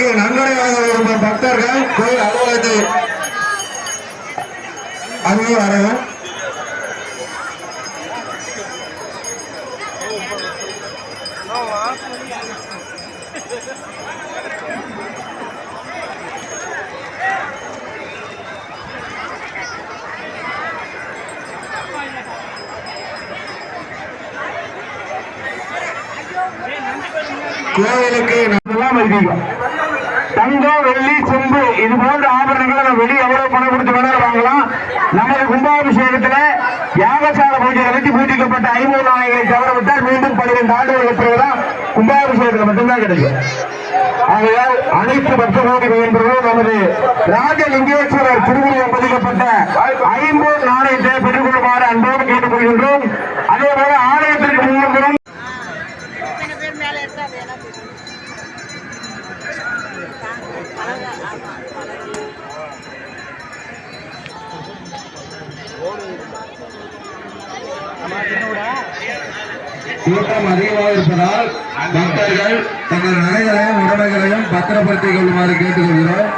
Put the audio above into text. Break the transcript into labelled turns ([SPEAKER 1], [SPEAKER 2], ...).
[SPEAKER 1] கோயிலுக்கு நன்கொடையாக வரும் பக்தர்கள் கோயில் அலுவலகத்தை அங்கே வரவும். கோயிலுக்கு
[SPEAKER 2] எல்லாம் ஐதீகம் தங்கம் வெள்ளி செம்பு இது போன்ற ஆபரணங்களை நம்ம வெளியே எவ்வளவு பணம் கொடுத்து வேணாலும் வாங்கலாம். நமது கும்பாபிஷேகத்துல யாகசால பூஜை நடத்தி பூஜிக்கப்பட்ட ஐம்பது நாயகளை தவிர விட்டால் மீண்டும் பன்னிரெண்டு ஆண்டுகள் பெற்றதுதான் கும்பாபிஷேகத்துல மட்டும்தான் கிடைக்கும். ஆகையால் அனைத்து பக்தர்களும் என்பவர்களும் நமது ராஜலிங்கேஸ்வரர் திருவுருவம் பதிக்கப்பட்ட ஐம்பது நாணயத்தை பெற்றுக்கொள்ளுமாறு அன்போடு கேட்டுக்கொள்கின்றோம். அதே போல ஆலயத்திற்கு முன்புறம்
[SPEAKER 1] கூட்டம் அதிகமாக இருப்பதால் பக்தர்கள் தங்கள் நகைகளையும் உடமைகளையும் பத்திரப்படுத்திக் கொள்ளுமாறு கேட்டுக்கொள்கிறோம்.